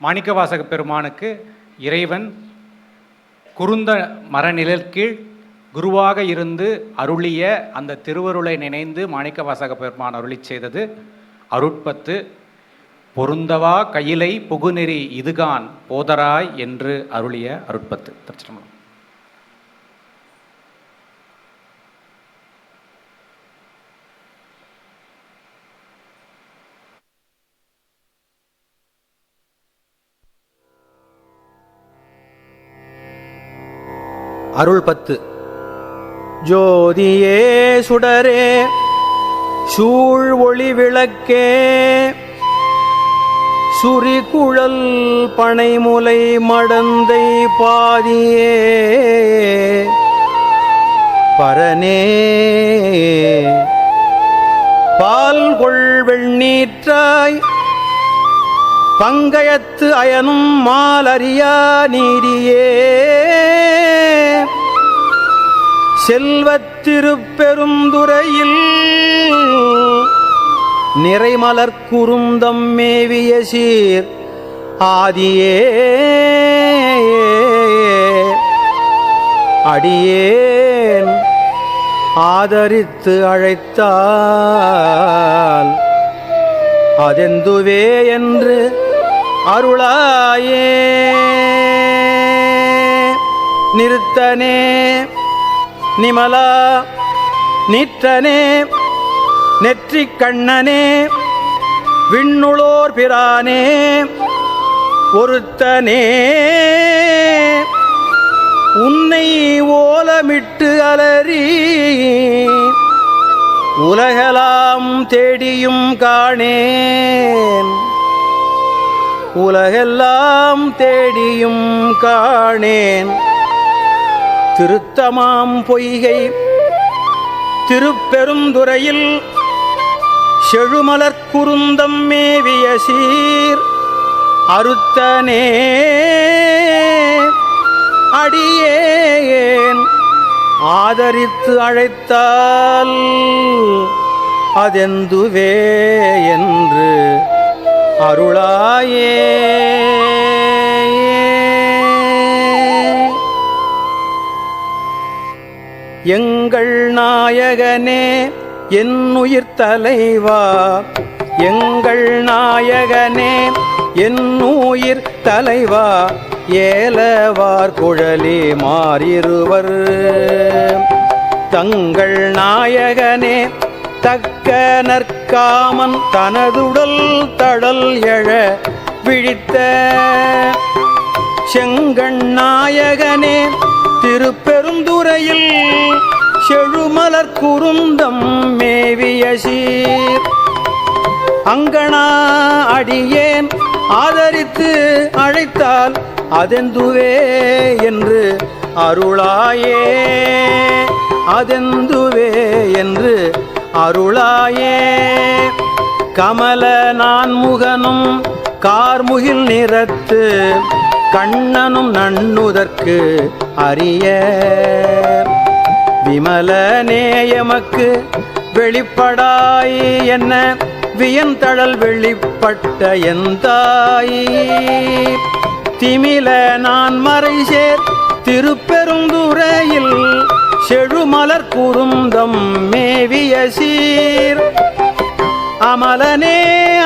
மாணிக்கவாசக பெருமானுக்கு இறைவன் குருந்த மரநிழல் கீழ் குருவாக இருந்து அருளிய அந்த திருவருளை நினைந்து மாணிக்கவாசக பெருமான் அருளி செய்தது அருட்பத்து பொருந்தவா கையிலை புகுநெறி இதுகான் போதராய் என்று அருளிய அருட்பத்து. திருச்சிட்டம்பலம் அருள் பத்து. ஜோதியே சுடரே சூழ் ஒளி விளக்கே. சுரிகுழல் பனைமுலை மடந்தை பாதியே. பரனே பால் கொள் வெண்ணீற்றாய் பங்கயத்து அயனும் மாலறியா நீரியே செல்வத்திருப்பெருந்துறையில் நிறைமலர் குறுந்தம் மேவிய சீர் ஆதியே. அடியேன் ஆதரித்து அழைத்தால் அதெந்துவே என்று அருளாயே. நிறுத்தனே. நிமலா நீற்றனே நெற்றிக் கண்ணனே விண்ணுளோர் பிரானே ஒருத்தனே. உன்னை ஓலமிட்டு அலறி உலகலாம் தேடியும் காணேன். உலகெல்லாம் தேடியும் காணேன். திருத்தமாம் பொய்கை. திருப்பெருந்துறையில் செழுமலர்குருந்தம் மேவிய சீர். அறுத்தனே அடியேன். ஆதரித்து அழைத்தால் அதெந்துவே என்று அருளாயே. எங்கள் நாயகனே என்னுயிர் தலைவா. எங்கள் நாயகனே என்னுயிர் தலைவா. ஏலவார் குழலி மாறிருவர். தங்கள் நாயகனே தக்க நற்காமன் தனதுடல் தடல் எழ விழித்த செங்கண்ணாயகனே திருப்பெருந்துறையில் செழுமலர் குருந்தம் மேவிய சீர். அங்கனா அடியேன் ஆதரித்து அழைத்தால் அதெந்துவே என்று அருளாயே. அதெந்துவே என்று அருளாயே. கமல நான் முகனும் கார்முகில் நிறத்து கண்ணனும் நண்ணுதற்கு அறிய விமல நேயமக்கு வெளிப்படாய் என்ன? வியந்தழல் வெளிப்பட்ட எந்தாய் திமில நான் மறை சேர் திருப்பெருந்துறையில் செழுமலர் குறுந்தம் மேவிய சீர். அமலனே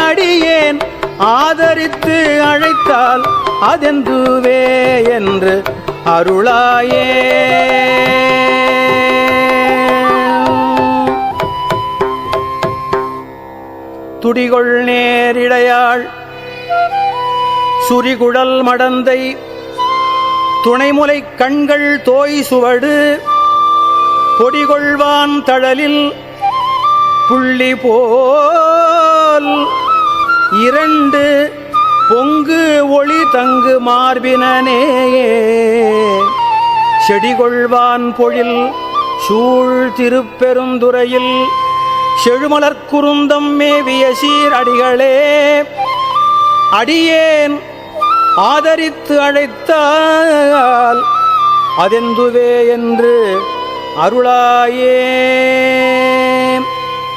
அடியேன் ஆதரித்து அழைத்தால் அதெந்துவே என்று அருளாயே. துடிகொள் நேரிடையாள் சுரிகுழல் மடந்தை துணைமுலை கண்கள் தோய் சுவடு பொடிகொள்வான் தழலில் புள்ளி போல் இரண்டு பொங்கு ஒளி தங்கு மார்பினனே செடிகொள்வான் பொழில் சூழ் திருப்பெருந்துறையில் செழுமலர் குருந்தம் மேவிய சீர் அடிகளே அடியேன் ஆதரித்து அழைத்தால் அதெந்துவே என்று அருளாயே.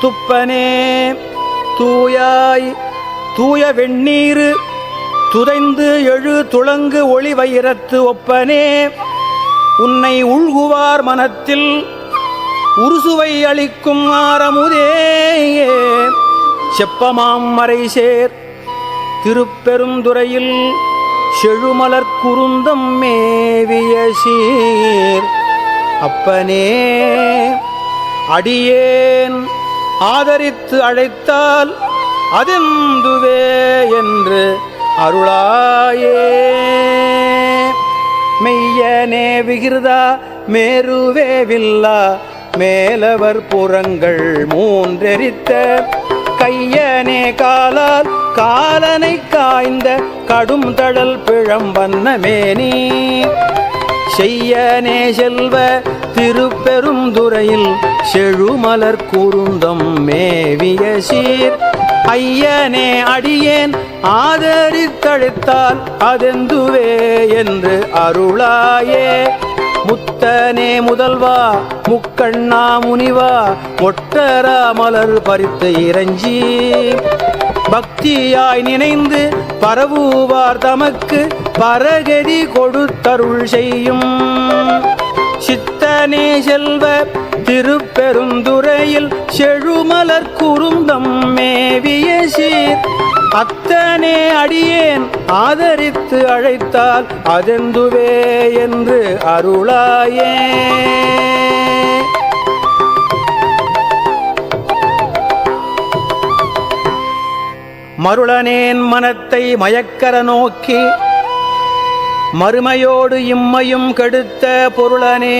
துப்பனே தூயாய் தூய வெண்ணீரு துதைந்து எழு துளங்கு ஒளி வைரத்து ஒப்பனே. உன்னை உள்குவார் மனத்தில் உருசுவை அளிக்கும் ஆரமுதே. செப்பமாம் மறைசேர் திருப்பெருந்துறையில் செழுமலர் குருந்தம் மேவிய சீர். அப்பனே அடியேன் ஆதரித்து அழைத்தால் அதெந்துவே என்று அருளாயே. மெய்யனே விகிருதா மேருவே வில்லா மேலவர் புறங்கள் மூன்றெரித்த. கையனே காலால் காலனை காய்ந்த கடும் தழல் பிழம்பன்ன மேனி செய்யனே செல்வ திருப்பெரும் துறையில் செழுமலர் குருந்தம் மேவிய சீர். ஐயனே அடியேன் ஆதரித்தழைத்தால் அதெந்துவே என்று அருளாயே. முத்தனே முதல்வா முக்கண்ணா முனிவா ஒட்டரா மலர் பறித்து இறைஞ்சி. பக்தியாய் நினைந்து பரவுவார் தமக்கு பரகதி கொடுத்தருள் செய்யும். சித்தனே செல்வ திருப்பெருந்துறையில் செழுமலர் குறுந்தம் மேவிய சீர். அத்தனே அடியேன் ஆதரித்து அழைத்தால் அதெந்துவே என்று அருளாயே. மருளனேன் மனத்தை மயக்கர நோக்கி மறுமையோடு இம்மையும் கெடுத்த பொருளனே.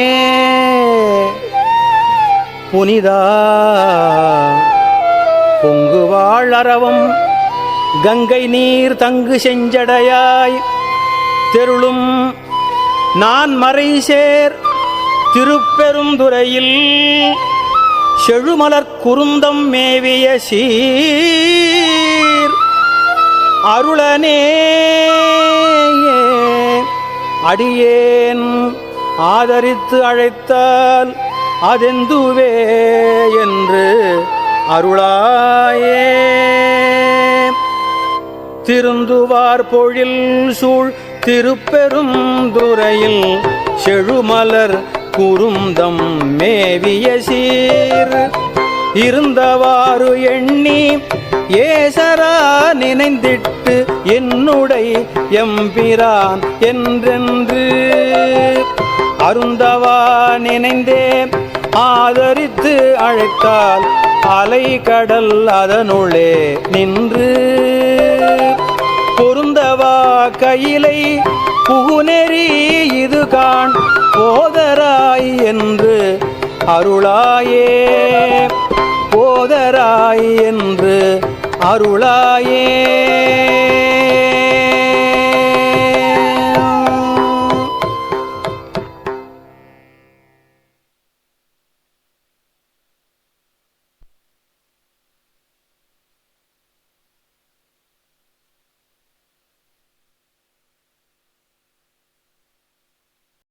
புனிதா பொங்கு வாழறவும் கங்கை நீர் தங்கு செஞ்சடையாய். தெருளும் நான் மறை சேர் திருப்பெருந்துறையில் செழுமலர் குருந்தம் மேவிய சீ அருளனே அடியேன் ஆதரித்து அழைத்தால் அதெந்துவே என்று அருளாயே. திருந்துவார் பொழில் சூழ் திருப்பெரும் துறையில் செழுமலர் குறுந்தம் மேவிய சீர். இருந்தவாறு எண்ணி ஏசரா நினைந்திட்டு என்னுடை எம்பிரான் என்றென்று அருந்தவா நினைந்தே ஆதரித்து அழைத்தால் அலை கடல் அதனுள்ளே நின்று. பொருந்தவா கையிலை புகுநெறி இது காண் போதராய் என்று அருளாயே. போதராய் என்று அருளாயே.